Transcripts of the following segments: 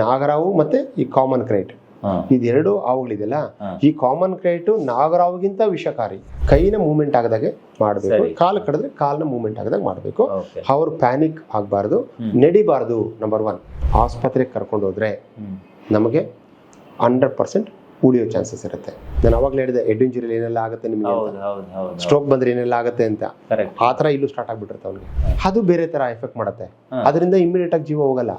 ನಾಗರಾವು ಮತ್ತೆ ಈ ಕಾಮನ್ ಕ್ರೈಟ್. ಇದೆರಡು ಹಾವುಗಳಿದೆಯಲ್ಲ. ಈ ಕಾಮನ್ ಕ್ರೈಟ್ ನಾಗರಾವುಗಿಂತ ವಿಷಕಾರಿ. ಕೈನ ಮೂವ್ಮೆಂಟ್ ಆಗದಾಗೆ ಮಾಡಬೇಕು. ಕಾಲ್ ಕಡಿದ್ರೆ ಕಾಲ್ನ ಮೂವ್ಮೆಂಟ್ ಆಗದಾಗ ಮಾಡಬೇಕು. ಅವರು ಅವ್ರು ಪ್ಯಾನಿಕ್ ಆಗಬಾರ್ದು. ನಡಿಬಾರ್ದು ನಂಬರ್ ಒನ್ ಆಸ್ಪತ್ರೆಗೆ ಕರ್ಕೊಂಡು ಹೋದ್ರೆ ನಮಗೆ ಹಂಡ್ರೆಡ್ ಪರ್ಸೆಂಟ್ ಉಳಿಯೋ ಚಾನ್ಸಸ್ ಇರುತ್ತೆ. ನಾನು ಅವಾಗಲೇ ಹೇಳಿದೆ ಹೆಡ್ ಇಂಜುರಿ ಏನೆಲ್ಲ ಆಗುತ್ತೆ ನಿಮಗೆ ಸ್ಟ್ರೋಕ್ ಬಂದ್ರೆ ಏನೆಲ್ಲ ಆಗುತ್ತೆ ಅಂತ. ಆ ಥರ ಇಲ್ಲೂ ಸ್ಟಾರ್ಟ್ ಆಗ್ಬಿಟ್ಟಿರುತ್ತೆ ಅವ್ನಿಗೆ. ಅದು ಬೇರೆ ಥರ ಎಫೆಕ್ಟ್ ಮಾಡುತ್ತೆ. ಅದರಿಂದ ಇಮಿಡಿಯೇಟ್ ಆಗಿ ಜೀವ ಹೋಗಲ್ಲ.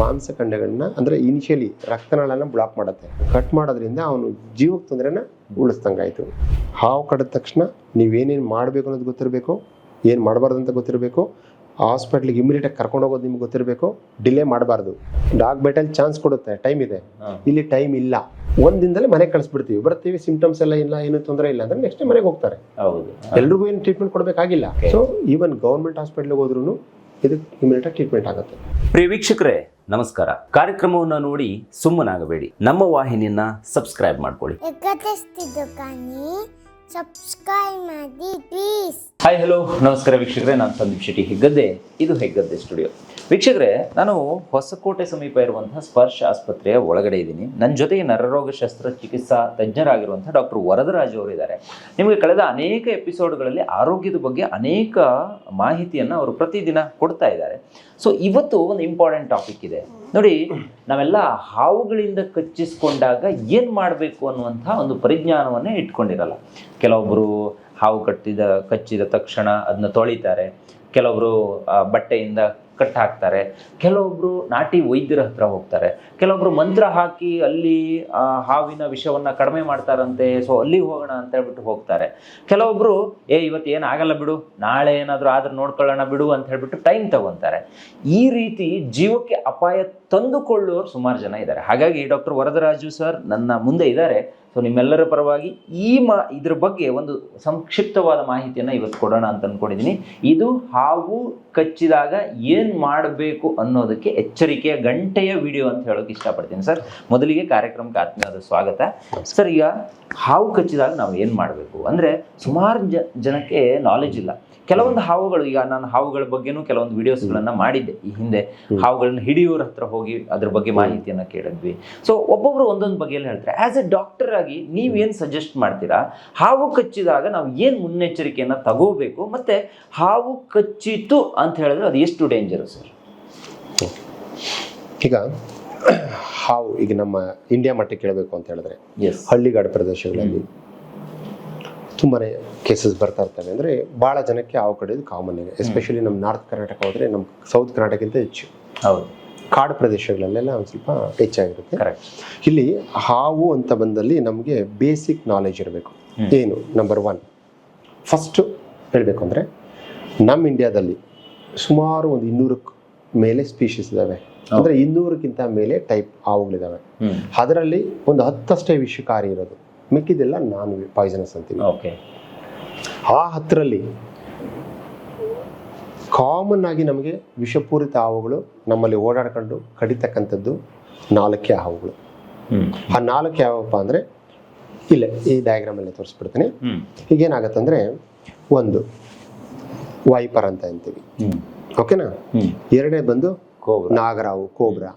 ಮಾಂಸಖಂಡಗಳನ್ನ ಅಂದ್ರೆ ಇನಿಷಿಯಲಿ ರಕ್ತನಾಳನ ಬ್ಲಾಕ್ ಮಾಡುತ್ತೆ. ಕಟ್ ಮಾಡೋದ್ರಿಂದ ಅವನು ಜೀವಕ್ಕೆ ತೊಂದರೆನ ಉಳಿಸ್ದಂಗಾಯ್ತು. ಹಾವು ಕಡಿದ ತಕ್ಷಣ ನೀವೇನೇನು ಮಾಡಬೇಕು ಅನ್ನೋದು ಗೊತ್ತಿರಬೇಕು ಏನು ಮಾಡಬಾರ್ದು ಅಂತ ಗೊತ್ತಿರಬೇಕು ಹಾಸ್ಪಿಟ್ಲಿಗೆ ಇಮಿಡಿಯೇಟ್ ಆಗಿ ಕರ್ಕೊಂಡು ಹೋಗೋದು ನಿಮ್ಗೆ ಗೊತ್ತಿರಬೇಕು ಡಿಲೇ ಮಾಡಬಾರ್ದು. ಡಾಗ್ ಬೆಟಲ್ ಚಾನ್ಸ್ ಕೊಡುತ್ತೆ ಟೈಮ್ ಇದೆ. ಇಲ್ಲಿ ಟೈಮ್ ಇಲ್ಲ. ಒಂದ್ ದಿನದಲ್ಲೇ ಮನೆಗೆ ಕಳಿಸ್ಬಿಡ್ತೀವಿ. ಬರ್ತೀವಿ ಸಿಂಪ್ಟಮ್ಸ್ ಎಲ್ಲ ಇಲ್ಲ ಏನು ತೊಂದರೆ ಇಲ್ಲ ಅಂದ್ರೆ ನೆಕ್ಸ್ಟ್ ಮನೆಗೆ ಹೋಗ್ತಾರೆ. ಹೌದು. ಎಲ್ರಿಗೂ ಏನು ಟ್ರೀಟ್ಮೆಂಟ್ ಕೊಡಬೇಕಾಗಿಲ್ಲ. ಸೊ ಈವನ್ ಗೌರ್ಮೆಂಟ್ ಹಾಸ್ಪಿಟ್ಲಿಗೆ ಹೋದ್ರೂ ಇದಕ್ಕೆ ಇಮಿಡಿಯೇಟ್ ಆಗಿ ಟ್ರೀಟ್ಮೆಂಟ್ ಆಗುತ್ತೆ. ಪ್ರಿಯ ವೀಕ್ಷಕರೇ ನಮಸ್ಕಾರ. ಕಾರ್ಯಕ್ರಮವನ್ನು ನೋಡಿ ಸುಮ್ಮನಾಗಬೇಡಿ. ನಮ್ಮ ವಾಹಿನಿಯನ್ನ ಸಬ್ಸ್ಕ್ರೈಬ್ ಮಾಡ್ಕೊಳ್ಳಿ. ಸಬ್ಸ್ಕ್ರೈಬ್ ಮಾಡಿ ಪ್ಲೀಸ್ ಹಾಯ್ ಹಲೋ ನಮಸ್ಕಾರ ವೀಕ್ಷಕರೇ ನಾನು ಸಂದೀಪ್ ಶೆಟ್ಟಿ ಹೆಗ್ಗದ್ದೆ. ಇದು ಹೆಗ್ಗದ್ದೆ ಸ್ಟುಡಿಯೋ ವೀಕ್ಷಕರೇ, ನಾನು ಹೊಸಕೋಟೆ ಸಮೀಪ ಇರುವಂತಹ ಸ್ಪರ್ಶ ಆಸ್ಪತ್ರೆಯ ಒಳಗಡೆ ಇದ್ದೀನಿ. ನನ್ನ ಜೊತೆ ನರರೋಗ ಶಸ್ತ್ರಚಿಕಿತ್ಸಾ ತಜ್ಞರಾಗಿರುವಂತಹ ಡಾಕ್ಟರ್ ವರದರಾಜ್ ಅವರು ಇದ್ದಾರೆ. ನಿಮಗೆ ಕಳೆದ ಅನೇಕ ಎಪಿಸೋಡ್ಗಳಲ್ಲಿ ಆರೋಗ್ಯದ ಬಗ್ಗೆ ಅನೇಕ ಮಾಹಿತಿಯನ್ನು ಅವರು ಪ್ರತಿದಿನ ಕೊಡ್ತಾ ಇದ್ದಾರೆ. ಸೊ ಇವತ್ತು ಒಂದು ಇಂಪಾರ್ಟೆಂಟ್ ಟಾಪಿಕ್ ಇದೆ. ನೋಡಿ, ನಾವೆಲ್ಲ ಹಾವುಗಳಿಂದ ಕಚ್ಚಿಸ್ಕೊಂಡಾಗ ಏನು ಮಾಡಬೇಕು ಅನ್ನುವಂಥ ಒಂದು ಪರಿಜ್ಞಾನವನ್ನೇ ಇಟ್ಕೊಂಡಿರಲ್ಲ. ಕೆಲವೊಬ್ಬರು ಹಾವು ಕಟ್ಟಿದ, ಕಚ್ಚಿದ ತಕ್ಷಣ ಅದನ್ನ ತೊಳಿತಾರೆ. ಕೆಲವರು ಬಟ್ಟೆಯಿಂದ ಕಟ್ ಹಾಕ್ತಾರೆ ಕೆಲವೊಬ್ರು ನಾಟಿ ವೈದ್ಯರ ಹತ್ರ ಹೋಗ್ತಾರೆ. ಕೆಲವೊಬ್ರು ಮಂತ್ರ ಹಾಕಿ ಅಲ್ಲಿ ಹಾವಿನ ವಿಷವನ್ನ ಕಡಿಮೆ ಮಾಡ್ತಾರಂತೆ ಸೊ ಅಲ್ಲಿ ಹೋಗೋಣ ಅಂತ ಹೇಳ್ಬಿಟ್ಟು ಹೋಗ್ತಾರೆ. ಕೆಲವೊಬ್ರು, ಏ, ಇವತ್ತು ಏನು ಆಗಲ್ಲ ಬಿಡು, ನಾಳೆ ಏನಾದರೂ ಆದ್ರೆ ನೋಡ್ಕೊಳ್ಳೋಣ ಬಿಡು ಅಂತ ಹೇಳ್ಬಿಟ್ಟು ಟೈಮ್ ತಗೊಂತಾರೆ. ಈ ರೀತಿ ಜೀವಕ್ಕೆ ಅಪಾಯ ತಂದುಕೊಳ್ಳುವವರು ಸುಮಾರು ಜನ ಇದ್ದಾರೆ. ಹಾಗಾಗಿ ಡಾಕ್ಟರ್ ವರದರಾಜು ಸರ್ ನನ್ನ ಮುಂದೆ ಇದ್ದಾರೆ. ಸೊ ನಿಮ್ಮೆಲ್ಲರ ಪರವಾಗಿ ಈ ಮ, ಇದ್ರ ಬಗ್ಗೆ ಒಂದು ಸಂಕ್ಷಿಪ್ತವಾದ ಮಾಹಿತಿಯನ್ನು ಇವತ್ತು ಕೊಡೋಣ ಅಂತ ಅನ್ಕೊಂಡಿದ್ದೀನಿ ಇದು ಹಾವು ಕಚ್ಚಿದಾಗ ಏನು ಮಾಡಬೇಕು ಅನ್ನೋದಕ್ಕೆ ಎಚ್ಚರಿಕೆಯ ಗಂಟೆಯ ವಿಡಿಯೋ ಅಂತ ಹೇಳೋಕೆ ಇಷ್ಟಪಡ್ತೀನಿ ಸರ್. ಮೊದಲಿಗೆ ಕಾರ್ಯಕ್ರಮಕ್ಕೆ ಆತ್ಮೀಯವಾದ ಸ್ವಾಗತ. ಸರ್, ಈಗ ಹಾವು ಕಚ್ಚಿದಾಗ ನಾವು ಏನು ಮಾಡಬೇಕು? ಅಂದರೆ ಸುಮಾರು ಜನಕ್ಕೆ ನಾಲೆಜ್ ಇಲ್ಲ. ಕೆಲವೊಂದು ಹಾವುಗಳು ಈಗ ನಾನು ಹಾವುಗಳ ಬಗ್ಗೆನೂ ಕೆಲವೊಂದು ವಿಡಿಯೋಸ್ಗಳನ್ನು ಮಾಡಿದ್ದೆ. ಈ ಹಿಂದೆ ಹಾವುಗಳನ್ನ ಹಿಡಿಯೋರ ಹತ್ರ ಹೋಗಿ ಅದ್ರ ಬಗ್ಗೆ ಮಾಹಿತಿಯನ್ನು ಕೇಳಿದ್ವಿ. ಸೊ ಒಬ್ಬೊಬ್ರು ಒಂದೊಂದು ಬಗೆಯಲ್ಲಿ ಹೇಳ್ತಾರೆ. ಆಸ್ ಎ ಡಾಕ್ಟರ್ ಆಗಿ ನೀವೇನು ಸಜೆಸ್ಟ್ ಮಾಡ್ತೀರಾ? ಹಾವು ಕಚ್ಚಿದಾಗ ನಾವು ಏನು ಮುನ್ನೆಚ್ಚರಿಕೆಯನ್ನು ತಗೋಬೇಕು? ಮತ್ತೆ ಹಾವು ಕಚ್ಚಿತು ಅಂತ ಹೇಳಿದ್ರೆ ಅದು ಎಷ್ಟು ಡೇಂಜರ್ ಸರ್? ಈಗ ಹಾವು ಈಗ ನಮ್ಮ ಇಂಡಿಯಾ ಮಟ್ಟಕ್ಕೆ ಕೇಳಬೇಕು ಅಂತ ಹೇಳಿದ್ರೆ ಹಳ್ಳಿಗಾಡು ಪ್ರದೇಶಗಳಲ್ಲಿ ತುಂಬಾನೇ ಕೇಸಸ್ ಬರ್ತಾ ಇರ್ತವೆ. ಅಂದ್ರೆ ಬಹಳ ಜನಕ್ಕೆ ಹಾವು ಕಡಿಯೋದು ಕಾಮನ್ ಇದೆ ಎಸ್ಪೆಷಲಿ ನಮ್ಮ ನಾರ್ತ್ ಕರ್ನಾಟಕ ಹೋದರೆ ನಮ್ಮ ಸೌತ್ ಕರ್ನಾಟಕಕ್ಕಿಂತ ಹೆಚ್ಚು. ಹೌದು. ಕಾಡು ಪ್ರದೇಶಗಳಲ್ಲೆಲ್ಲ ಒಂದು ಸ್ವಲ್ಪ ಹೆಚ್ಚಾಗಿರುತ್ತೆ. ಇಲ್ಲಿ ಹಾವು ಅಂತ ಬಂದಲ್ಲಿ ನಮಗೆ ಬೇಸಿಕ್ ನಾಲೆಜ್ ಇರಬೇಕು. ಏನು? ನಂಬರ್ ಒನ್ ಫಸ್ಟ್ ಹೇಳಬೇಕು ಅಂದರೆ ನಮ್ಮ ಇಂಡಿಯಾದಲ್ಲಿ ಸುಮಾರು ಒಂದು ಇನ್ನೂರಕ್ಕೆ ಮೇಲೆ ಸ್ಪೀಶೀಸ್ ಇದ್ದಾವೆ ಅಂದರೆ ಇನ್ನೂರಕ್ಕಿಂತ ಮೇಲೆ ಟೈಪ್ ಹಾವುಗಳಿದ್ದಾವೆ ಅದರಲ್ಲಿ ಒಂದು ಹತ್ತಷ್ಟೇ ವಿಷಕಾರಿ ಇರೋದು. ಮಿಕ್ಕಿದೆಲ್ಲ ನಾನ್ ಪಾಯ್ಸನಸ್ ಅಂತೀವಿ ಓಕೆ ಆ ಹತ್ತರಲ್ಲಿ ಕಾಮನ್ ಆಗಿ ನಮಗೆ ವಿಷಪೂರಿತ ಹಾವುಗಳು ನಮ್ಮಲ್ಲಿ ಓಡಾಡ್ಕೊಂಡು ಕಡಿತಕ್ಕಂಥದ್ದು ನಾಲ್ಕೇ ಹಾವುಗಳು. ಆ ನಾಲ್ಕು ಯಾವಪ್ಪ ಅಂದರೆ ಇಲ್ಲೇ ಈ ಡಯಾಗ್ರಾಮಲ್ಲೇ ತೋರಿಸ್ಬಿಡ್ತೀನಿ. ಈಗೇನಾಗತ್ತಂದ್ರೆ ಒಂದು ವೈಪರ್ ಅಂತ ಅಂತೀವಿ. ಓಕೆನಾ ಎರಡನೇದು ಎರಡನೇ ಬಂದು ನಾಗರಾವು ಕೋಬ್ರಾ.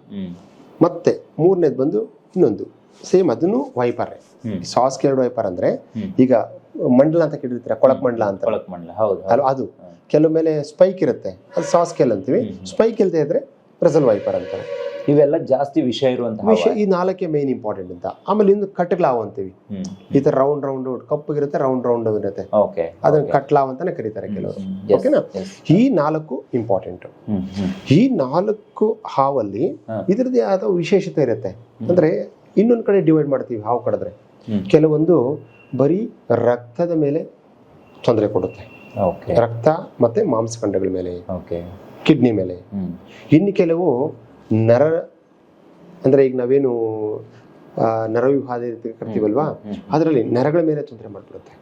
ಮತ್ತೆ ಮೂರನೇದು ಬಂದು ಇನ್ನೊಂದು. ಸೇಮ್ ಅದನ್ನು ವೈಪರ್. ಸಾಸ್ ಎರಡು ವೈಪರ್ ಅಂದ್ರೆ ಈಗ ಮಂಡಲ ಅಂತ ಕೇಳಿರ್ತೀರ? ಕೊಳಕ್ ಮಂಡಲ ಅಂತ. ಹೌದು ಅಲ್ವಾ ಅದು. ಕೆಲವು ಮೇಲೆ ಸ್ಪೈಕ್ ಇರುತ್ತೆ. ಅದು ಸಾಸ್ ಕೆಲ್ ಅಂತೀವಿ. ಸ್ಪೈಕ್ ಇಲ್ಲದೆ ಇದ್ರೆ ಬ್ರೆಸಲ್ ವೈಪರ್ ಅಂತಾರೆ. ಇವೆಲ್ಲ ಜಾಸ್ತಿ ವಿಷಯ ಇರುವಂತಹ ವಿಷಯ ಈ ನಾಲ್ಕೇ ಮೇನ್ ಇಂಪಾರ್ಟೆಂಟ್ ಅಂತ. ಆಮೇಲೆ ಇನ್ನು ಕಟ್ಲಾವ್ ಅಂತೀವಿ. ಈ ತರ ರೌಂಡ್ ರೌಂಡ್ ಕಪ್ಪಗಿರುತ್ತೆ ರೌಂಡ್ ರೌಂಡ್ ಇರುತ್ತೆ. ಅದನ್ನ ಕಟ್ಲಾವ್ ಅಂತಾನೆ ಕರೀತಾರೆ ಕೆಲವರು. ಓಕೆನಾ? ಈ ನಾಲ್ಕು ಇಂಪಾರ್ಟೆಂಟ್ ಈ ನಾಲ್ಕು ಹಾವಲ್ಲಿ. ಇದ್ರದ್ದೇ ಆದ ವಿಶೇಷತೆ ಇರುತ್ತೆ. ಅಂದ್ರೆ ಇನ್ನೊಂದ್ ಕಡೆ ಡಿವೈಡ್ ಮಾಡ್ತೀವಿ ಹಾವು ಕಡಿದ್ರೆ. ಕೆಲವೊಂದು ಬರೀ ರಕ್ತದ ಮೇಲೆ ತೊಂದರೆ ಕೊಡುತ್ತೆ. ಓಕೆ. ರಕ್ತ ಮತ್ತೆ ಮಾಂಸಖಂಡಗಳ ಮೇಲೆ ಓಕೆ. ಕಿಡ್ನಿ ಮೇಲೆ. ಇನ್ನು ಕೆಲವು ನರ ಅಂದ್ರೆ ಈಗ ನಾವೇನು ನರವಿಭಾದ ಕರ್ತೀವಲ್ವಾ ರೀತಿ ಅದರಲ್ಲಿ ನರಗಳ ಮೇಲೆ ತೊಂದರೆ ಮಾಡ್ಬಿಡುತ್ತೆ.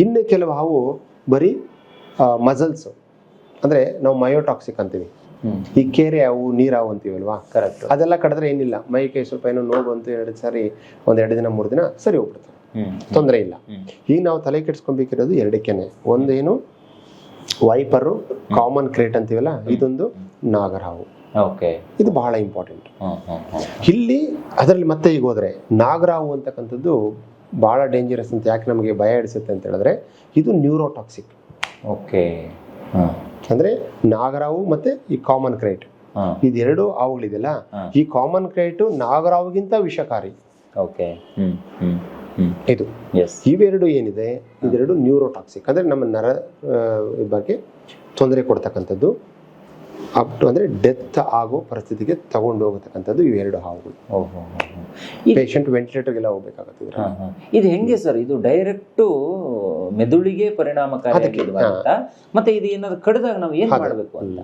ಇನ್ನು ಕೆಲವು ಹಾವು ಬರೀ ಮಸಲ್ಸ್ ಅಂದ್ರೆ ನಾವು ಮಯೋಟಾಕ್ಸಿಕ್ ಅಂತೀವಿ. ಈ ಕೆರೆ ಅವು ನೀರಾವು ಅಂತೀವಲ್ವಾ? ಕರೆಕ್ಟ್ ಅದೆಲ್ಲ ಕಡಿದ್ರೆ ಏನಿಲ್ಲ. ಮೈ ಕೈ ಸ್ವಲ್ಪ ಏನೋ ನೋವು ಅಂತ ಎರಡು ಸಾರಿ ಒಂದ್ ಎರಡು ದಿನ ಮೂರು ದಿನ ಸರಿ ಹೋಗ್ಬಿಡುತ್ತೆ. ತೊಂದರೆ ಇಲ್ಲ. ಈಗ ನಾವು ತಲೆ ಕೆಡಿಸ್ಕೊಬೇಕಿರೋದು ಎರಡಕ್ಕೇನೆ ಒಂದೇನು ವೈಪರು ಕಾಮನ್ ಕ್ರೇಟ್ ಅಂತೀವಲ್ಲ? ಇದೊಂದು ನಾಗರ ಹಾವು ಓಕೆ. ಇದು ಬಹಳ ಇಂಪಾರ್ಟೆಂಟ್. ಇಲ್ಲಿ ಅದರಲ್ಲಿ ಮತ್ತೆ ಈಗ ಹೋದ್ರೆ ನಾಗರಾವು ಅಂತಕ್ಕಂಥದ್ದು ಬಹಳ ಡೇಂಜರಸ್ ಅಂತ ಯಾಕೆ ನಮಗೆ ಭಯ ಇಡಿಸುತ್ತೆ ಅಂತ ಹೇಳಿದ್ರೆ ಇದು ನ್ಯೂರೋಟಾಕ್ಸಿಕ್ ಓಕೆ. ಅಂದ್ರೆ ನಾಗರಾವು ಮತ್ತೆ ಈ ಕಾಮನ್ ಕ್ರೈಟ್ ಇದೆರಡು ಹಾವುಗಳಿದೆಯಲ್ಲ ಈ ಕಾಮನ್ ಕ್ರೈಟು ನಾಗರಾವುಗಿಂತ ವಿಷಕಾರಿ. ಓಕೆ. ಇದು. ಎಸ್ ಇವೆರಡು ಏನಿದೆ? ಇದೆರಡು ನ್ಯೂರೋಟಾಕ್ಸಿಕ್ ಅಂದ್ರೆ ನಮ್ಮ ನರ ಬಗ್ಗೆ ತೊಂದರೆ ಕೊಡ್ತಕ್ಕಂಥದ್ದು. ಅಪ್ ಟು ಅಂದ್ರೆ ಡೆತ್ ಆಗೋ ಪರಿಸ್ಥಿತಿಗೆ ತಗೊಂಡು ಹೋಗತಕ್ಕಂಥದ್ದು ಇವೆರಡು ಹಾವುಗಳು. ಪೇಷಂಟ್ ವೆಂಟಿಲೇಟರ್ಗೆಲ್ಲ ಹೋಗ್ಬೇಕಾಗತ್ತೆ ಇದ್ರಲ್ಲಿ. ಹಾ, ಹಾ. ಇದು ಹೆಂಗೆ ಸರ್? ಇದು ಡೈರೆಕ್ಟ್ ಮೆದುಳಿಗೆ ಪರಿಣಾಮಕಾರಿ ಮತ್ತೆ ಇದು ಏನಾದ್ರು ಕಡಿದಾಗ ನಾವು ಏನು. ಮಾಡಬೇಕು ಅಂತ?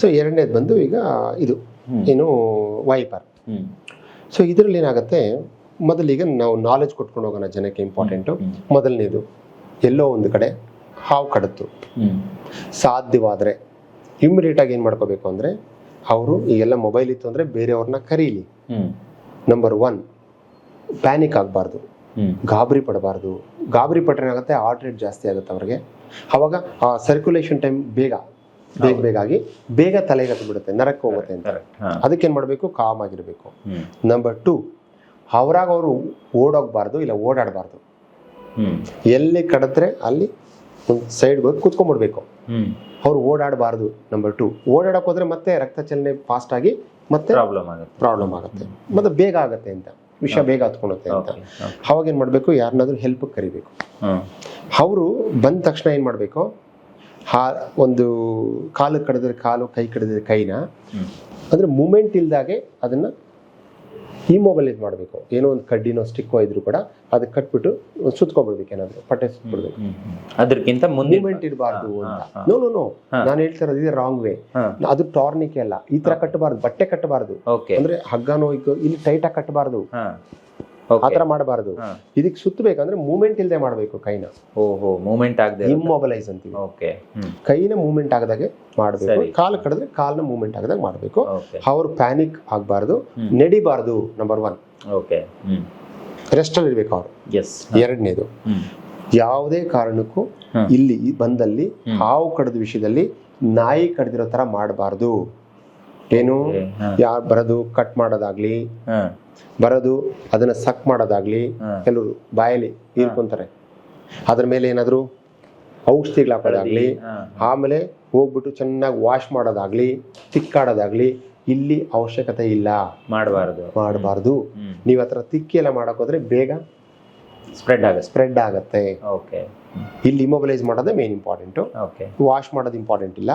ಸೊ ಎರಡನೇದು ಬಂದು ಈಗ ಇದು. ಏನು ವೈಪರ್ ಸೊ ಇದರಲ್ಲಿ ಏನಾಗುತ್ತೆ? ಮೊದಲಿಗೆ ನಾವು ನಾಲೆಜ್ ಕೊಟ್ಕೊಂಡು ಹೋಗೋಣ ಜನಕ್ಕೆ ಇಂಪಾರ್ಟೆಂಟು. ಮೊದಲನೇದು ಎಲ್ಲೋ ಒಂದು ಕಡೆ ಹಾವು ಕಡತ್ತು. ಸಾಧ್ಯವಾದರೆ ಇಮ್ಮಿಡಿಯೇಟಾಗಿ ಏನು ಮಾಡ್ಕೋಬೇಕು ಅಂದರೆ ಅವರು ಈಗೆಲ್ಲ ಮೊಬೈಲ್ ಇತ್ತು ಅಂದರೆ ಬೇರೆಯವ್ರನ್ನ ಕರೀಲಿ. ನಂಬರ್ ಒನ್ ಪ್ಯಾನಿಕ್ ಆಗಬಾರ್ದು. ಗಾಬರಿ ಪಡಬಾರ್ದು. ಗಾಬರಿ ಪಟ್ರೆ ಏನಾಗುತ್ತೆ ಹಾರ್ಟ್ ರೇಟ್ ಜಾಸ್ತಿ ಆಗುತ್ತೆ ಅವ್ರಿಗೆ. ಅವಾಗ ಆ ಸರ್ಕ್ಯುಲೇಷನ್ ಟೈಮ್ ಬೇಗ ಬೇಗ ಬೇಗ ಆಗಿ ಬೇಗ ತಲೆಗೆ ಬಿಡುತ್ತೆ ನರಕ್ಕೆ ಹೋಗುತ್ತೆ ಅಂತ. ಅದಕ್ಕೆ ಏನು ಮಾಡಬೇಕು? ಕಾಮ್ ಆಗಿರಬೇಕು. ನಂಬರ್ ಟು ಅವರಾಗ ಅವರು ಓಡೋಗ್ಬಾರ್ದು ಇಲ್ಲ ಓಡಾಡಬಾರ್ದು. ಎಲ್ಲಿ ಕಡಿದ್ರೆ ಅಲ್ಲಿ ಒಂದು ಸೈಡ್ಗೆ ಹೋಗಿ ಕೂತ್ಕೊಂಡ್ಬಿಡ್ಬೇಕು ಅವ್ರು ಓಡಾಡಬಾರ್ದು ನಂಬರ್ ಟು ಓಡಾಡಕ್ ಹೋದ್ರೆ ಮತ್ತೆ ರಕ್ತ ಚಲನೆ ಫಾಸ್ಟ್ ಆಗಿ ಮತ್ತೆ ಪ್ರಾಬ್ಲಮ್ ಆಗುತ್ತೆ. ಪ್ರಾಬ್ಲಮ್ ಆಗುತ್ತೆ. ಮತ್ತೆ ಬೇಗ ಆಗುತ್ತೆ ಅಂತ. ವಿಷ ಬೇಗ ಹತ್ಕೊಳುತ್ತೆ ಅಂತ. ಅವಾಗ ಏನು ಮಾಡಬೇಕು? ಯಾರನ್ನಾದ್ರೂ ಹೆಲ್ಪ್ ಕರಿಬೇಕು. ಅವರು ಬಂದ ತಕ್ಷಣ ಏನು ಮಾಡಬೇಕು? ಹಾ ಒಂದು ಕಾಲು ಕಡಿದ್ರೆ ಕಾಲು ಕೈ ಕಡಿದ್ರೆ ಕೈನ ಅಂದ್ರೆ ಮೂಮೆಂಟ್ ಇಲ್ದಾಗೆ ಅದನ್ನ ಇಮೊಬಲೈಸ್ ಮಾಡಬೇಕು. ಏನೋ ಒಂದು ಕಡ್ಡಿನೋ ಸ್ಟಿಕ್ಕೋ ಇದ್ರು ಕೂಡ ಅದಕ್ಕೆ ಕಟ್ಬಿಟ್ಟು ಸುತ್ಕೊಬಿಡ್ಬೇಕು ಏನಾದ್ರು ಪಟ್ಟೆ ಸುತ್ಬಿಡ್ಬೇಕು ಹ್ಮ್. ಅದಕ್ಕಿಂತ ಮುಂದೆ ಮೂಮೆಂಟ್ ಇರಬಾರ್ದು ಅಂತ. No no no. ನಾನು ಹೇಳ್ತಾ ಇರೋದು ಇದೆ ರಾಂಗ್ ವೇ ಅದು ಟಾರ್ನಿಕೆ ಅಲ್ಲ. ಈ ತರ ಕಟ್ಟಬಾರ್ದು ಬಟ್ಟೆ ಕಟ್ಟಬಾರ್ದು. ಅಂದ್ರೆ ಹಗ್ಗನೋ ಇಲ್ಲಿ ಟೈಟ್ ಆಗಿ ಕಟ್ಟಬಾರ್ದು. ಹಾ ಮಾಡಬಾರದು ಇದಕ್ ತರ ಮಾಡಬಾರ್ದು. ಮೂವ್ಮೆಂಟ್ ಇದಕ್ಕೆ ಸುತ್ತಬೇಕಂದ್ರೆ ಮೂಮೆಂಟ್ ಇಲ್ಲದೆ ಮಾಡಬೇಕು ಕೈನ. ಓಹೋ ಮೂಮೆಂಟ್ ಆಗದೆ ಇಮ್ಮೊಬಲೈಸ್ ಅಂತೀವಿ. ಓಕೆ ಕೈನ ಮೂಮೆಂಟ್ ಆಗದಾಗೆ ಮಾಡಬೇಕು. ಕಾಲ್ ಕಡಿದ್ರೆ ಕಾಲ್ನ ಮೂಮೆಂಟ್ ಆಗದಾಗ ಮಾಡಬೇಕು. ಅವ್ರು ಪ್ಯಾನಿಕ್ ಆಗಬಾರ್ದು. ನಡಿಬಾರ್ದು ನಂಬರ್ ಒನ್ ಓಕೆ ರೆಸ್ಟ್ ಅಲ್ಲಿ ಇರ್ಬೇಕು ಅವ್ರು. ಎಸ್ ಎರಡನೇದು. ಯಾವುದೇ ಕಾರಣಕ್ಕೂ ಇಲ್ಲಿ ಬಂದಲ್ಲಿ ಹಾವು ಕಡಿದ ವಿಷಯದಲ್ಲಿ ನಾಯಿ ಕಡ್ದಿರೋ ತರ ಮಾಡಬಾರ್ದು. ಏನು. ಯಾರು ಬರೋದು ಕಟ್ ಮಾಡೋದಾಗ್ಲಿ ಬರೋದು ಅದನ್ನ ಸಕ್ ಮಾಡೋದಾಗ್ಲಿ ಕೆಲವರು ಬಾಯಲ್ಲಿ ಹೀರ್ಕೊಂತಾರೆ ಅದ್ರ ಮೇಲೆ ಏನಾದ್ರು ಔಷಧಿಗಳು ಹಾಕೋದಾಗ್ಲಿ ಆಮೇಲೆ ಹೋಗ್ಬಿಟ್ಟು ಚೆನ್ನಾಗಿ ವಾಶ್ ಮಾಡೋದಾಗ್ಲಿ ತಿಕ್ಕಾಡೋದಾಗ್ಲಿ ಇಲ್ಲಿ ಅವಶ್ಯಕತೆ ಇಲ್ಲ. ಮಾಡಬಾರ್ದು. ಮಾಡಬಾರ್ದು. ನೀವ್ ಹತ್ರ ತಿಕ್ಕಿ ಎಲ್ಲ ಮಾಡಕ್ ಹೋದ್ರೆ ಬೇಗ ಸ್ಪ್ರೆಡ್ ಆಗುತ್ತೆ. ಸ್ಪ್ರೆಡ್ ಆಗತ್ತೆ. ಓಕೆ. ಇಲ್ಲಿ ಇಮೊಬಲೈಸ್ ಮಾಡೋದೇ ಮೇನ್ ಇಂಪಾರ್ಟೆಂಟು ಓಕೆ ವಾಶ್ ಮಾಡೋದು ಇಂಪಾರ್ಟೆಂಟ್ ಇಲ್ಲ.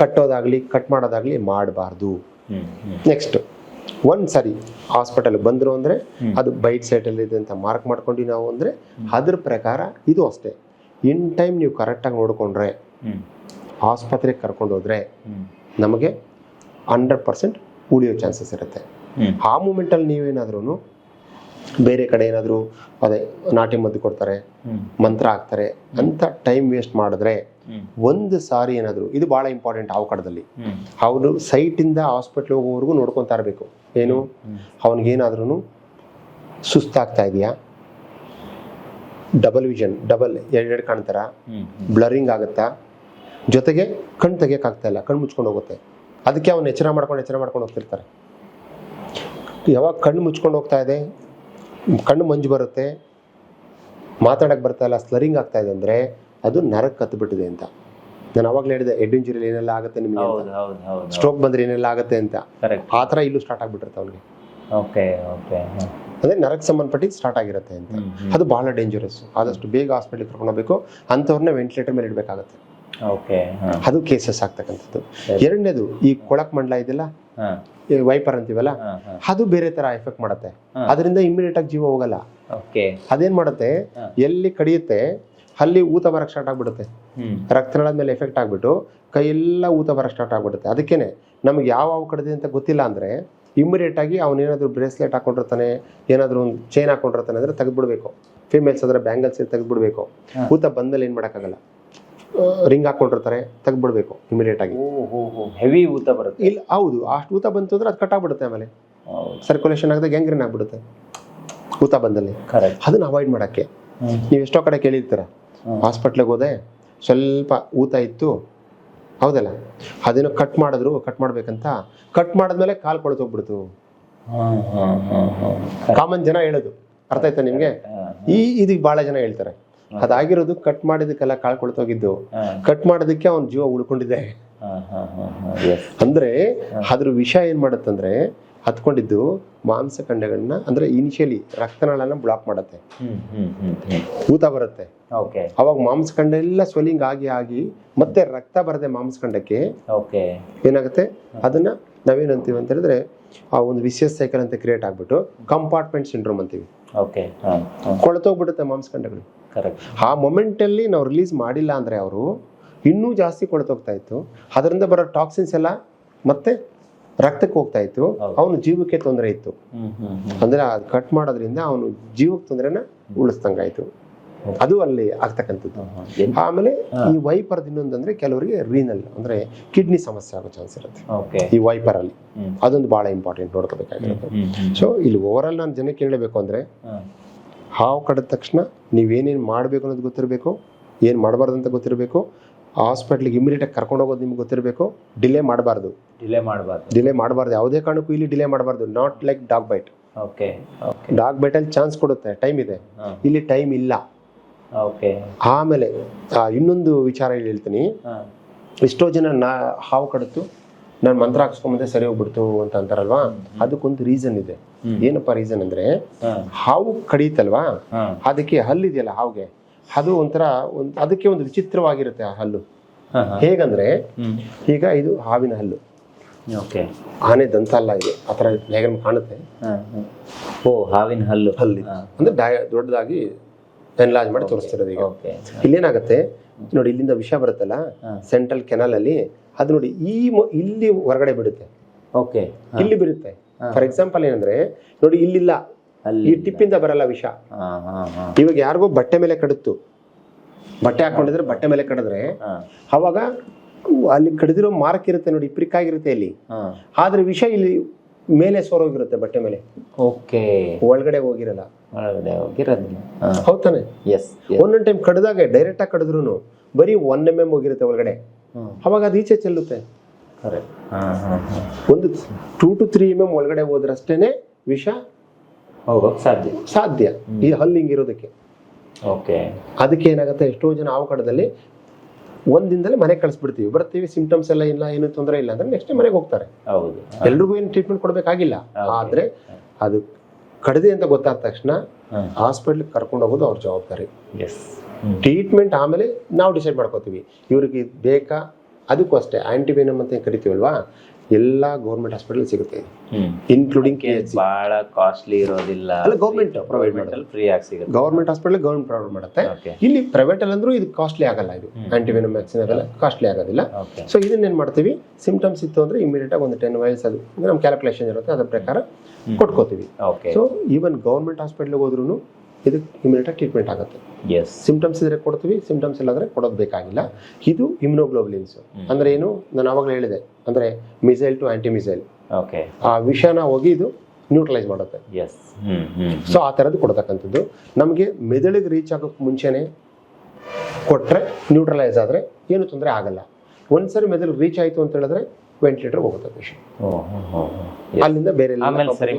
ಕಟ್ಟೋದಾಗಲಿ ಕಟ್ ಮಾಡೋದಾಗ್ಲಿ ಮಾಡಬಾರ್ದು. ನೆಕ್ಸ್ಟ್ ಒಂದ್ ಸರಿ ಹಾಸ್ಪಿಟಲ್ ಬಂದ್ರು ಅಂದ್ರೆ ಅದು ಬೈಟ್ ಸೈಟ್ ಅಲ್ಲಿ ಇದೆ ಅಂತ ಮಾರ್ಕ್ ಮಾಡ್ಕೊಂಡು ನಾವು ಅಂದ್ರೆ ಅದ್ರ ಪ್ರಕಾರ ಇದು ಅಷ್ಟೇ. ಇನ್ ಟೈಮ್ ನೀವು ಕರೆಕ್ಟಾಗಿ ನೋಡ್ಕೊಂಡ್ರೆ ಆಸ್ಪತ್ರೆಗೆ ಕರ್ಕೊಂಡು ಹೋದ್ರೆ ನಮಗೆ ಹಂಡ್ರೆಡ್ ಪರ್ಸೆಂಟ್ ಉಳಿಯೋ ಚಾನ್ಸಸ್ ಇರುತ್ತೆ. ಆ ಆ ಮೂಮೆಂಟಲ್ಲಿ ನೀವೇನಾದ್ರೂ ಬೇರೆ ಕಡೆ ಏನಾದರೂ ಅದೇ ನಾಟಿ ಮದ್ದು ಕೊಡ್ತಾರೆ ಮಂತ್ರ ಹಾಕ್ತಾರೆ ಅಂತ ಟೈಮ್ ವೇಸ್ಟ್ ಮಾಡಿದ್ರೆ ಒಂದು ಸಾರಿ ಏನಾದರೂ ಇದು ಭಾಳ ಇಂಪಾರ್ಟೆಂಟ್ ಹಾವು ಕಡದಲ್ಲಿ ಅವನು ಸೈಟಿಂದ ಹಾಸ್ಪಿಟ್ಲ್ ಹೋಗೋವರೆಗೂ ನೋಡ್ಕೊತಾ ಇರಬೇಕು. ಏನು. ಅವನಿಗೇನಾದ್ರೂ ಸುಸ್ತಾಗ್ತಾ ಇದೆಯಾ? ಡಬಲ್ ವಿಷನ್ ಡಬಲ್ ಎರಡೆರಡು ಕಾಣ್ತಾರ? ಬ್ಲರಿಂಗ್ ಆಗುತ್ತಾ? ಜೊತೆಗೆ ಕಣ್ಣು ತೆಗಿಯೋಕ್ಕಾಗ್ತಾ ಇಲ್ಲ ಕಣ್ಣು ಮುಚ್ಕೊಂಡು ಹೋಗುತ್ತೆ. ಅದಕ್ಕೆ ಅವನು ಎಚ್ಚರ ಮಾಡ್ಕೊಂಡು ಎಚ್ಚರ ಮಾಡ್ಕೊಂಡು ಹೋಗ್ತಿರ್ತಾರೆ. ಯಾವಾಗ ಕಣ್ಣು ಮುಚ್ಕೊಂಡು ಹೋಗ್ತಾ ಇದೆ? ಕಣ್ಣು ಮಂಜು ಬರುತ್ತೆ. ಮಾತಾಡಕ್ಕೆ ಬರ್ತಾ ಇಲ್ಲ ಸ್ಲರಿಂಗ್ ಆಗ್ತಾ ಇದೆ ಅಂದರೆ ಅದು ನರಕ್ಕೆ ಕತ್ಬಿಟ್ಟಿದೆ ಅಂತ. ನಾನು ಅವಾಗಲೇ ಹೇಳಿದೆ ಹೆಡ್ ಇಂಜುರಿ ಏನೆಲ್ಲ ಆಗುತ್ತೆ ನಿಮಗೆ ಸ್ಟ್ರೋಕ್ ಬಂದ್ರೆ ಏನೆಲ್ಲ ಆಗುತ್ತೆ ಅಂತ. ಕರೆಕ್ಟ್ ಆ ಥರ ಇಲ್ಲೂ ಸ್ಟಾರ್ಟ್ ಆಗ್ಬಿಟ್ಟಿರುತ್ತೆ ಅವನಿಗೆ. ಓಕೆ ಓಕೆ ಅಂದರೆ ನರಕ್ಕೆ ಸಂಬಂಧಪಟ್ಟಿದ್ದು ಸ್ಟಾರ್ಟ್ ಆಗಿರುತ್ತೆ ಅಂತ. ಅದು ಭಾಳ ಡೇಂಜರಸ್ ಆದಷ್ಟು ಬೇಗ ಹಾಸ್ಪಿಟ್ಲಿಗೆ ಕರ್ಕೊಂಡು ಹೋಗಬೇಕು ಅಂಥವ್ರನ್ನ ವೆಂಟಿಲೇಟರ್ ಮೇಲೆ ಇಡಬೇಕಾಗುತ್ತೆ. ಓಕೆ ಅದು ಕೇಸಸ್ ಆಗ್ತಕ್ಕಂಥದ್ದು. ಎರಡನೇದು ಈ ಕೊಳಕ್ ಮಂಡಲ ಇದೆಯಲ್ಲ? ಹಾ. ವೈಪರ್ ಅಂತೀವಲ್ಲ ಅದು ಬೇರೆ ತರ ಎಫೆಕ್ಟ್ ಮಾಡುತ್ತೆ. ಅದರಿಂದ ಇಮಿಡಿಯೇಟ್ ಆಗಿ ಜೀವ ಹೋಗಲ್ಲ. ಅದೇನ್ ಮಾಡುತ್ತೆ? ಎಲ್ಲಿ ಕಡಿಯುತ್ತೆ? ಅಲ್ಲಿ ಊತ ಬರಕ್ ಸ್ಟಾರ್ಟ್ ಆಗ್ಬಿಡುತ್ತೆ. ರಕ್ತನಾಳದ ಮೇಲೆ ಎಫೆಕ್ಟ್ ಆಗ್ಬಿಟ್ಟು ಕೈಯೆಲ್ಲ ಊತ ಬರಕ್ ಸ್ಟಾರ್ಟ್ ಆಗ್ಬಿಡುತ್ತೆ. ಅದಕ್ಕೇನೆ ನಮ್ಗೆ ಯಾವ ಹಾವು ಕಡಿದೆ ಅಂತ ಗೊತ್ತಿಲ್ಲ ಅಂದ್ರೆ ಇಮಿಡಿಯೇಟ್ ಆಗಿ ಅವನೇನಾದ್ರೂ ಬ್ರೇಸ್ಲೆಟ್ ಹಾಕೊಂಡಿರ್ತಾನೆ ಏನಾದ್ರೂ ಒಂದು ಚೈನ್ ಹಾಕೊಂಡಿರ್ತಾನೆ ಅಂದ್ರೆ ತೆಗೆದ್ಬಿಡ್ಬೇಕು. ಫಿಮೇಲ್ಸ್ ಆದ್ರೆ ಬ್ಯಾಂಗಲ್ಸ್ ತೆಗೆದ್ಬಿಡ್ಬೇಕು. ಊತ ಬಂದಲ್ಲಿ ಏನ್ ಮಾಡಕ್ಕಾಗಲ್ಲ. ರಿಂಗ್ ಹಾಕೊಂಡಿರ್ತಾರೆ ತೆಗ್ದ್ಬಿಡ್ಬೇಕು ಇಮಿಡಿಯೇಟ್ ಆಗಿ. ಹೆವಿ ಊತ ಬರುತ್ತೆ. ಇಲ್ಲ ಹೌದು ಅಷ್ಟು ಊತ ಬಂತು ಅಂದ್ರೆ ಅದು ಕಟ್ ಆಗ್ಬಿಡುತ್ತೆ ಆಮೇಲೆ. ಸರ್ಕ್ಯುಲೇಷನ್ ಆಗದೆ ಗ್ಯಾಂಗ್ರೀನ್ ಆಗ್ಬಿಡುತ್ತೆ. ಊತ ಬಂದಲ್ಲಿ. ಅದನ್ನ ಅವಾಯ್ಡ್ ಮಾಡಕ್ಕೆ. ನೀವು ಎಷ್ಟೋ ಕಡೆ ಕೇಳಿರ್ತೀರ. ಹಾಸ್ಪಿಟ್ಲಿಗೆ ಹೋದೆ ಸ್ವಲ್ಪ ಊತ ಇತ್ತು. ಹೌದಲ್ಲ? ಅದೇನೋ ಕಟ್ ಮಾಡಿದ್ರು ಕಟ್ ಮಾಡ್ಬೇಕಂತ. ಕಟ್ ಮಾಡಿದ್ಮೇಲೆ ಕಾಲು ಕೊಳ್ತೋಗ್ಬಿಡ್ತು ಹ್ಮ್ ಹ್ಮ್ ಕಾಮನ್ ಜನ ಹೇಳೋದು. ಅರ್ಥ ಆಯ್ತಾ ನಿಮ್ಗೆ? ಈ ಇದಕ್ಕೆ ಬಹಳ ಜನ ಹೇಳ್ತಾರೆ. ಅದಾಗಿರೋದು ಕಟ್ ಮಾಡಿದಕ್ಕೆಲ್ಲ ಕಾಳು ಕೊಳ್ತೋಗಿದ್ದು ಕಟ್ ಮಾಡೋದಕ್ಕೆ ಅವ್ನ ಜೀವ ಉಳ್ಕೊಂಡಿದೆ. ಅಂದ್ರೆ ಅದ್ರ ವಿಷ ಏನ್ ಮಾಡುತ್ತಂದ್ರೆ ಹತ್ಕೊಂಡಿದ್ದು ಮಾಂಸ ಖಂಡಗಳನ್ನ ಅಂದ್ರೆ ಇನಿಷಿಯಲಿ ರಕ್ತನಾಳನ ಬ್ಲಾಕ್ ಮಾಡತ್ತೆ. ಊತ ಬರುತ್ತೆ. ಅವಾಗ ಮಾಂಸಖಂಡ ಎಲ್ಲ ಸ್ವೆಲ್ಲಿಂಗ್ ಆಗಿ ಆಗಿ ಮತ್ತೆ ರಕ್ತ ಬರದೆ ಮಾಂಸಖಂಡಕ್ಕೆ ಏನಾಗುತ್ತೆ? ಅದನ್ನ ನಾವೇನಂತೀವಿ ಅಂತ ಹೇಳಿದ್ರೆ ಆ ಒಂದು ವಿಶೇಷ ಸೈಕಲ್ ಅಂತ ಕ್ರಿಯೇಟ್ ಆಗ್ಬಿಟ್ಟು ಕಂಪಾರ್ಟ್ಮೆಂಟ್ ಸಿಂಡ್ರೋಮ್ ಅಂತೀವಿ. ಕೊಳತೋಗ್ಬಿಡುತ್ತೆ ಮಾಂಸ ಹಾಂ. ಕೊಳ್ತೋಗ್ಬಿಡುತ್ತೆ ಮಾಂಸಖಂಡಗಳು ಕರೆಕ್ಟ್ ಆ ಮೊಮೆಂಟಲ್ಲಿ ನಾವು ರಿಲೀಸ್ ಮಾಡಿಲ್ಲ ಅಂದರೆ ಅವರು ಇನ್ನೂ ಜಾಸ್ತಿ ಕೊಳ್ತೋಗ್ತಾ ಇತ್ತು. ಅದರಿಂದ ಬರೋ ಟಾಕ್ಸಿನ್ಸ್ ಎಲ್ಲ ಮತ್ತೆ ರಕ್ತಕ್ಕೆ ಹೋಗ್ತಾ ಇತ್ತು. ಅವನು ಜೀವಕ್ಕೆ ತೊಂದರೆ ಇತ್ತು. ಅಂದ್ರೆ ಅದು ಕಟ್ ಮಾಡೋದ್ರಿಂದ ಅವನು ಜೀವಕ್ಕೆ ತೊಂದರೆನ ಉಳಿಸ್ದಂಗಾಯ್ತು ಅದು ಅಲ್ಲಿ ಆಗ್ತಕ್ಕಂಥದ್ದು. ಆಮೇಲೆ ಈ ವೈಪರ್ ಇನ್ನೊಂದಂದ್ರೆ ಕೆಲವರಿಗೆ ರೀನಲ್ ಅಂದ್ರೆ ಕಿಡ್ನಿ ಸಮಸ್ಯೆ ಆಗೋ ಚಾನ್ಸ್ ಇರುತ್ತೆ. ಈ ವೈಪರ್ ಅಲ್ಲಿ. ಅದೊಂದು ಬಹಳ ಇಂಪಾರ್ಟೆಂಟ್ ನೋಡ್ಕೋಬೇಕಾಗಿರುತ್ತೆ. ಸೊ ಇಲ್ಲಿ ಓವರ್ ಆಲ್ ನಾನು ಜನಕ್ಕೆ ಹೇಳಬೇಕು ಅಂದ್ರೆ. ಹಾವು ಕಡಿದ ತಕ್ಷಣ ನೀವೇನೇನು ಮಾಡಬೇಕು ಅನ್ನೋದು ಗೊತ್ತಿರಬೇಕು ಏನು ಮಾಡಬಾರ್ದು ಅಂತ ಗೊತ್ತಿರಬೇಕು ಹಾಸ್ಪಿಟ್ಲಿಗೆ ಇಮಿಡಿಯೇಟಾಗಿ ಕರ್ಕೊಂಡು ಹೋಗೋದು ನಿಮ್ಗೆ ಗೊತ್ತಿರಬೇಕು ಡಿಲೇ ಮಾಡಬಾರ್ದು. ಡಿಲೇ ಮಾಡಬಾರ್ದು. ಡಿಲೇ ಮಾಡಬಾರ್ದು. ಯಾವುದೇ ಕಾರಣಕ್ಕೂ ಇಲ್ಲಿ ಡಿಲೇ ಮಾಡಬಾರ್ದು. Not like dog bite okay dog ಬೈಟಲ್ಲಿ chance ಕೊಡುತ್ತೆ. ಟೈಮ್ ಇದೆ. ಇಲ್ಲಿ ಟೈಮ್ ಇಲ್ಲ. ಓಕೆ ಆಮೇಲೆ ಇನ್ನೊಂದು ವಿಚಾರ ಹೇಳ್ತೀನಿ. ಎಷ್ಟೋ ಜನ ನಾ ಹಾವು ಕಡಿತು ನಾನು ಮಂತ್ರ ಹಾಕ್ಸ್ಕೊಂಬಂದೆ ಸರಿ ಹೋಗ್ಬಿಡ್ತು ಅಂತ ಅಂತಾರಲ್ವಾ? ಅದಕ್ಕೊಂದು ರೀಸನ್ ಇದೆ. ಏನಪ್ಪ ರೀಸನ್ ಅಂದ್ರೆ ಹಾವು ಕಡಿಯುತ್ತಲ್ವಾ? ಅದಕ್ಕೆ ಹಲ್ಲಿದೆಯಲ್ಲ ಹಾವಿಗೆ? ಅದು ಒಂಥರ ಒಂದು ಅದಕ್ಕೆ ಒಂದು ವಿಚಿತ್ರವಾಗಿರುತ್ತೆ ಆ ಹಲ್ಲು. ಹೇಗಂದ್ರೆ ಈಗ ಇದು ಹಾವಿನ ಹಲ್ಲು. ಓಕೆ. ಆನೆ ದಂತ ಅಲ್ಲ ಇದು. ಆತರ ಹೇಗೆ ಕಾಣುತ್ತೆ. ಓ ಹಾವಿನ ಹಲ್ಲು. ಹಲ್ಲಿ. ಅಂದ್ರೆ ದೊಡ್ಡದಾಗಿ ಎನ್ಲಾಜ್ ಮಾಡಿ ತೋರಿಸ್ತಿರೋದು ಈಗ. ಇಲ್ಲೇನಾಗುತ್ತೆ? ನೋಡಿ ಇಲ್ಲಿಂದ ವಿಷ ಬರುತ್ತಲ್ಲ? ಸೆಂಟ್ರಲ್ ಕೆನಲ್ ಅಲ್ಲಿ ಅದು ನೋಡಿ ಈ ಇಲ್ಲಿ ಹೊರಗಡೆ ಬಿಡುತ್ತೆ. ಓಕೆ ಇಲ್ಲಿ ಬಿಡುತ್ತೆ. ಫಾರ್ ಎಕ್ಸಾಂಪಲ್ ಏನಂದ್ರೆ ನೋಡಿ ಇಲ್ಲಿಲ್ಲ. ಇಲ್ಲ ಈ ಟಿಪ್ಪಿಂದ ಬರಲ್ಲ ವಿಷ. ಇವಾಗ ಯಾರಿಗೋ ಬಟ್ಟೆ ಮೇಲೆ ಕಡಿತು. ಬಟ್ಟೆ ಹಾಕೊಂಡಿದ್ರೆ ಬಟ್ಟೆ ಮೇಲೆ ಕಡಿದ್ರೆ ಅವಾಗ ಅಲ್ಲಿ ಕಡಿದಿರೋ ಮಾರ್ಕ್ ಇರುತ್ತೆ ನೋಡಿ ಪ್ರಿಕ್ ಆಗಿರುತ್ತೆ ಇಲ್ಲಿ. ಆದ್ರೆ ವಿಷ ಇಲ್ಲಿ ಮೇಲೆ ಸೋರೋಗಿರುತ್ತೆ ಬಟ್ಟೆ ಮೇಲೆ. ಓಕೆ ಒಳಗಡೆ ಹೋಗಿರಲ್ಲ. ಒಳಗಡೆ ಹೋಗಿರೋದಿಲ್ಲ ಹೌದಾನೆ ಎಸ್ ಒಂದೊಂದು ಟೈಮ್ ಕಡ್ದಾಗ ಡೈರೆಕ್ಟ್ ಆಗಿ ಕಡಿದ್ರು ಬರೀ ಒನ್ ಎಂ ಎಂ ಹೋಗಿರುತ್ತೆ ಒಳಗಡೆ. ಅವಾಗ ಅದು ಈಚೆ ಚೆಲ್ಲುತ್ತೆ. ಒಂದು two to three M M ಒಳಗಡೆ ಹೋದ್ರಷ್ಟೇನೆ ವಿಷ ಹೋಗೋಕೆ ಸಾಧ್ಯ. ಸಾಧ್ಯ. ಈ ಹಲ್ಲು ಹಿಂಗಿರೋದಕ್ಕೆ ಓಕೆ ಅದಕ್ಕೆ ಏನಾಗುತ್ತೆ ಎಷ್ಟೋ ಜನ ಆವು ಕಡದಲ್ಲಿ ಮನೆ ಮನೆಗೆ ಕಳಿಸ್ಬಿಡ್ತೀವಿ. ಬರ್ತೀವಿ ಸಿಂಪ್ಟಮ್ಸ್ ಎಲ್ಲ ಇಲ್ಲ ಏನು ತೊಂದರೆ ಇಲ್ಲ ಅಂದ್ರೆ ನೆಕ್ಸ್ಟ್ ಮನೆಗೆ ಹೋಗ್ತಾರೆ. ಹೌದು. ಎಲ್ರಿಗೂ ಏನು ಟ್ರೀಟ್ಮೆಂಟ್ ಕೊಡಬೇಕಾಗಿಲ್ಲ. ಆದ್ರೆ ಅದು ಕಡಿದೆ ಅಂತ ಗೊತ್ತಾದ ತಕ್ಷಣ ಹಾಸ್ಪಿಟ್ಲ್ ಹಾಸ್ಪಿಟ್ಲಿಗೆ ಕರ್ಕೊಂಡು ಹೋಗೋದು ಅವ್ರ ಜವಾಬ್ದಾರಿ. ಎಸ್ ಟ್ರೀಟ್ಮೆಂಟ್ ಆಮೇಲೆ ನಾವು ಡಿಸೈಡ್ ಮಾಡ್ಕೋತೀವಿ. ಇವ್ರಿಗೆ ಬೇಕಾ? ಅದಕ್ಕೂ ಅಷ್ಟೇ. ಆಂಟಿವೆನಮ್ ಅಂತ ಕರಿತೀವಲ್ವಾ? ಎಲ್ಲ ಗೌರ್ಮೆಂಟ್ ಹಾಸ್ಪಿಟಲ್ ಸಿಗುತ್ತೆ. ಇನ್ಕ್ಲೂಡಿಂಗ್ ಕೆ ಎಚ್ ಬಹಳ ಕಾಸ್ಟ್ಲಿ ಇರೋದಿಲ್ಲ. ಅಲ್ಲ, ಗೌರ್ಮೆಂಟ್ ಪ್ರೊವೈಡ್ ಮಾಡೋದು. ಫ್ರೀ ಆಗಿ ಸಿಗುತ್ತೆ. ಗೌರ್ಮೆಂಟ್ ಹಾಸ್ಪಿಟಲ್ ಗೌರ್ಮೆಂಟ್ ಪ್ರೊವೈಡ್ ಮಾಡುತ್ತೆ. ಇಲ್ಲಿ ಪ್ರೈವೇಟ್ ಅಲ್ಲಿ ಅಂದ್ರೂ ಇದು ಕಾಸ್ಟ್ಲಿ ಆಗಲ್ಲ ಇದು. ಆಂಟಿವೆನಮ್ ವ್ಯಾಕ್ಸಿನ್ ಅದೆಲ್ಲ ಕಾಸ್ಟ್ಲಿ ಆಗೋದಿಲ್ಲ. ಸೊ ಇದನ್ನ ಏನ್ ಮಾಡ್ತೀವಿ? ಸಿಂಪ್ಟಮ್ಸ್ ಇತ್ತು ಅಂದ್ರೆ ಇಮಿಡಿಯೇಟ್ ಆಗಿ ಒಂದು ಟೆನ್ ವೈಲ್ಸ್ ಅದು. ನಮ್ಮ ಕ್ಯಾಲ್ಕುಲೇಷನ್ ಇರುತ್ತೆ ಅದ್ರ ಪ್ರಕಾರ ಕೊಟ್ಕೋತೀವಿ. ಸೊ ಈವನ್ ಗೌರ್ಮೆಂಟ್ ಹಾಸ್ಪಿಟಲ್ ಹೋದ್ರೂ ಇದಕ್ಕೆ ಇಮ್ಯುನಿಟಾಗಿ ಟ್ರೀಟ್ಮೆಂಟ್ ಆಗುತ್ತೆ. ಎಸ್ ಸಿಂಪ್ಟಮ್ಸ್ ಇದ್ರೆ ಕೊಡ್ತೀವಿ ಸಿಂಪ್ಟಮ್ಸ್ ಇಲ್ಲಾಂದ್ರೆ ಕೊಡೋದು ಬೇಕಾಗಿಲ್ಲ. ಇದು ಇಮ್ಯುನೋಗ್ಲೋಬ್ಲಿನ್ಸ್ ಅಂದ್ರೆ ಏನು? ನಾನು ಆವಾಗಲೇ ಹೇಳಿದೆ ಅಂದ್ರೆ missile to anti missile okay ಆ ವಿಷನ ಹೋಗಿ ಇದು ನ್ಯೂಟ್ರಲೈಸ್ ಮಾಡುತ್ತೆ ಎಸ್ ಸೊ ಆ ಥರದ್ದು ಕೊಡ್ತಕ್ಕಂಥದ್ದು. ನಮಗೆ ಮೆದುಳಿಗೆ ರೀಚ್ ಆಗೋಕ್ಕೆ ಮುಂಚೆನೆ ಕೊಟ್ಟರೆ ನ್ಯೂಟ್ರಲೈಸ್ ಆದರೆ ಏನು ತೊಂದರೆ ಆಗಲ್ಲ. ಒಂದ್ಸರಿ ಮೆದುಳಿಗೆ ರೀಚ್ ಆಯಿತು ಅಂತ ಹೇಳಿದ್ರೆ ವೆಂಟಿಲೇಟರ್ ಹೋಗುತ್ತೆ ಪೇಷಂಟ್. ಅಲ್ಲಿಂದ ಬೇರೆ ಸರಿ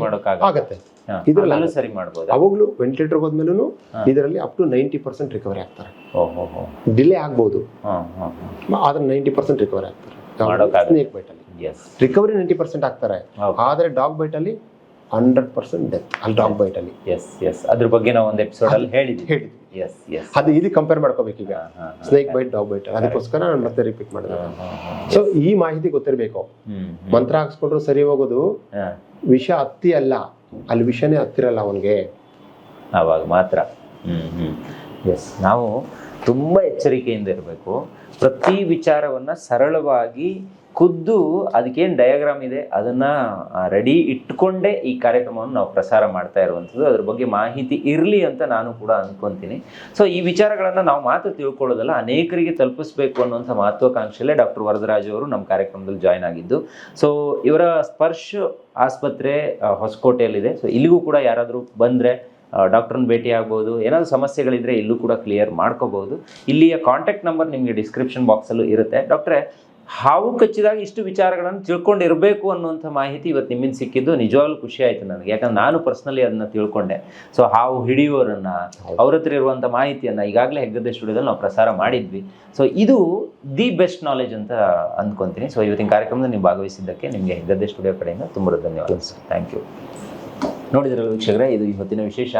ಆಗುತ್ತೆ. ಇದರಲ್ಲಿ ಸರಿ ಮಾಡ್ಬೋದು. ಅವಾಗಲೂ ವೆಂಟಿಲೇಟರ್ ಹೋದ್ಮೇಲೂ. ಇದರಲ್ಲಿ up to ninety percent recovery ಆಗ್ತಾರೆ. ಡಿಲೇ ಆಗ್ಬೋದು. ಆದ್ರೆ ನೈಂಟಿ ಪರ್ಸೆಂಟ್ ರಿಕವರಿ ಆಗ್ತಾರೆ. ಸ್ನೇಕ್ ಬೈಟಲ್ಲಿ ಎಸ್ ರಿಕವರಿ ನೈಂಟಿ ಪರ್ಸೆಂಟ್ ಆಗ್ತಾರೆ. ಆದರೆ ಡಾಗ್ ಬೈಟಲ್ಲಿ ಹಂಡ್ರೆಡ್ ಪರ್ಸೆಂಟ್ ಡೆತ್ ಅಲ್ಲಿ ಡಾಗ್ ಬೈಟಲ್ಲಿ ಎಸ್ ಎಸ್ ಅದ್ರ ಬಗ್ಗೆ ನಾವು ಒಂದು ಎಪಿಸೋಡ್ ಅಲ್ಲಿ ಹೇಳಿದ್ವಿ. ಹೇಳಿದ್ವಿ. ಅದು ಇದು ಕಂಪೇರ್ ಮಾಡ್ಕೋಬೇಕು ಈಗ. ಸ್ನೇಕ್ ಬೈಟ್ ಡಾಗ್ ಬೈಟ್ ಅದಕ್ಕೋಸ್ಕರ ನಾನು ಮತ್ತೆ ರಿಪೀಟ್ ಮಾಡಿದೆ. ಸೊ ಈ ಮಾಹಿತಿ ಗೊತ್ತಿರಬೇಕು. ಮಂತ್ರ ಹಾಕ್ಸ್ಕೊಂಡ್ರು ಸರಿ ಹೋಗೋದು. ವಿಷ ಹತ್ತಿ ಅಲ್ಲ. ಅಲ್ಲಿ ವಿಷನೇ ಹತ್ತಿರಲ್ಲ ಅವನಿಗೆ. ಅವಾಗ ಮಾತ್ರ. ಹ್ಮ್ ಹ್ಮ್. ಎಸ್ ನಾವು ತುಂಬ ಎಚ್ಚರಿಕೆಯಿಂದ ಇರಬೇಕು. ಪ್ರತಿ ವಿಚಾರವನ್ನ ಸರಳವಾಗಿ ಖುದ್ದು ಅದಕ್ಕೇನು ಡಯಾಗ್ರಾಮ್ ಇದೆ? ಅದನ್ನು ರೆಡಿ ಇಟ್ಕೊಂಡೇ ಈ ಕಾರ್ಯಕ್ರಮವನ್ನು ನಾವು ಪ್ರಸಾರ ಮಾಡ್ತಾ ಇರುವಂಥದ್ದು. ಅದ್ರ ಬಗ್ಗೆ ಮಾಹಿತಿ ಇರಲಿ ಅಂತ ನಾನು ಕೂಡ ಅಂದ್ಕೊತೀನಿ ಸೊ ಈ ವಿಚಾರಗಳನ್ನು ನಾವು ಮಾತ್ರ ತಿಳ್ಕೊಳ್ಳೋದಲ್ಲ, ಅನೇಕರಿಗೆ ತಲುಪಿಸ್ಬೇಕು ಅನ್ನುವಂಥ ಮಹತ್ವಾಕಾಂಕ್ಷೆಯಲ್ಲೇ ಡಾಕ್ಟರ್ ವರದರಾಜ್ ಅವರು ನಮ್ಮ ಕಾರ್ಯಕ್ರಮದಲ್ಲಿ ಜಾಯ್ನ್ ಆಗಿದ್ದು. ಸೊ ಇವರ ಸ್ಪರ್ಶ ಆಸ್ಪತ್ರೆ ಹೊಸಕೋಟೆಯಲ್ಲಿದೆ. ಸೊ ಇಲ್ಲಿಗೂ ಕೂಡ ಯಾರಾದರೂ ಬಂದರೆ ಡಾಕ್ಟ್ರನ್ನ ಭೇಟಿ ಆಗ್ಬೋದು. ಏನಾದರೂ ಸಮಸ್ಯೆಗಳಿದ್ರೆ ಇಲ್ಲೂ ಕೂಡ ಕ್ಲಿಯರ್ ಮಾಡ್ಕೋಬಹುದು ಇಲ್ಲಿಯ ಕಾಂಟ್ಯಾಕ್ಟ್ ನಂಬರ್ ನಿಮಗೆ ಡಿಸ್ಕ್ರಿಪ್ಷನ್ ಬಾಕ್ಸಲ್ಲೂ ಇರುತ್ತೆ. ಡಾಕ್ಟ್ರೆ ಹಾವು ಕಚ್ಚಿದಾಗ ಇಷ್ಟು ವಿಚಾರಗಳನ್ನು ತಿಳ್ಕೊಂಡಿರಬೇಕು ಅನ್ನುವಂಥ ಮಾಹಿತಿ ಇವತ್ತು ನಿಮ್ಮಿಂದ ಸಿಕ್ಕಿದ್ದು ನಿಜವಾಗ್ಲೂ ಖುಷಿ ಆಯಿತು ನನಗೆ. ಯಾಕಂದ್ರೆ ನಾನು ಪರ್ಸ್ನಲಿ ಅದನ್ನ ತಿಳ್ಕೊಂಡೆ. ಸೊ ಹಾವು ಹಿಡಿಯುವರನ್ನ ಅವ್ರ ಹತ್ರ ಇರುವಂಥ ಮಾಹಿತಿಯನ್ನು ಈಗಾಗಲೇ ಹೆಗ್ಗದ್ದೆ ಸ್ಟುಡಿಯೋದಲ್ಲಿ ನಾವು ಪ್ರಸಾರ ಮಾಡಿದ್ವಿ. ಸೊ ಇದು ದಿ ಬೆಸ್ಟ್ ನಾಲೆಜ್ ಅಂತ ಅಂದ್ಕೊಂತೀನಿ. ಸೊ ಇವತ್ತಿನ ಕಾರ್ಯಕ್ರಮದಲ್ಲಿ ನೀವು ಭಾಗವಹಿಸಿದ್ದಕ್ಕೆ ನಿಮಗೆ ಹೆಗ್ಗದ್ದೆ ಸ್ಟುಡಿಯೋ ಕಡೆಯಿಂದ ತುಂಬ ಧನ್ಯವಾದ ಥ್ಯಾಂಕ್ ಯು ನೋಡಿದ್ರಲ್ಲ ವೀಕ್ಷಕರೇ, ಇದು ಇವತ್ತಿನ ವಿಶೇಷ.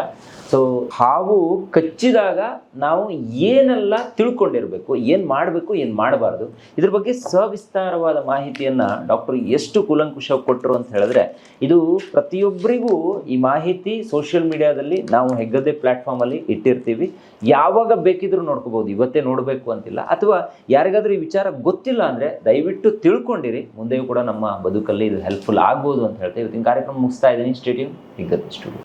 ಸೊ ಹಾವು ಕಚ್ಚಿದಾಗ ನಾವು ಏನೆಲ್ಲ ತಿಳ್ಕೊಂಡಿರಬೇಕು, ಏನು ಮಾಡಬೇಕು, ಏನು ಮಾಡಬಾರ್ದು, ಇದ್ರ ಬಗ್ಗೆ ಸವಿಸ್ತಾರವಾದ ಮಾಹಿತಿಯನ್ನು ಡಾಕ್ಟರ್ ಎಷ್ಟು ಕೂಲಂಕುಷ ಕೊಟ್ಟರು ಅಂತ ಹೇಳಿದ್ರೆ, ಇದು ಪ್ರತಿಯೊಬ್ಬರಿಗೂ ಈ ಮಾಹಿತಿ ಸೋಷಿಯಲ್ ಮೀಡಿಯಾದಲ್ಲಿ ನಾವು ಹೆಗ್ಗದ್ದೆ ಪ್ಲ್ಯಾಟ್ಫಾರ್ಮಲ್ಲಿ ಇಟ್ಟಿರ್ತೀವಿ. ಯಾವಾಗ ಬೇಕಿದ್ರೂ ನೋಡ್ಕೋಬೋದು ಇವತ್ತೇ ನೋಡಬೇಕು ಅಂತಿಲ್ಲ. ಅಥವಾ ಯಾರಿಗಾದ್ರೂ ಈ ವಿಚಾರ ಗೊತ್ತಿಲ್ಲ ಅಂದರೆ ದಯವಿಟ್ಟು ತಿಳ್ಕೊಂಡಿರಿ. ಮುಂದೆಯೂ ಕೂಡ ನಮ್ಮ ಬದುಕಲ್ಲಿ ಇದು ಹೆಲ್ಪ್ಫುಲ್ ಆಗ್ಬೋದು ಅಂತ ಹೇಳ್ತೇವೆ ಇವತ್ತಿನ ಕಾರ್ಯಕ್ರಮ ಮುಗಿಸ್ತಾ ಇದ್ದೀನಿ. Stadium Heggadde studio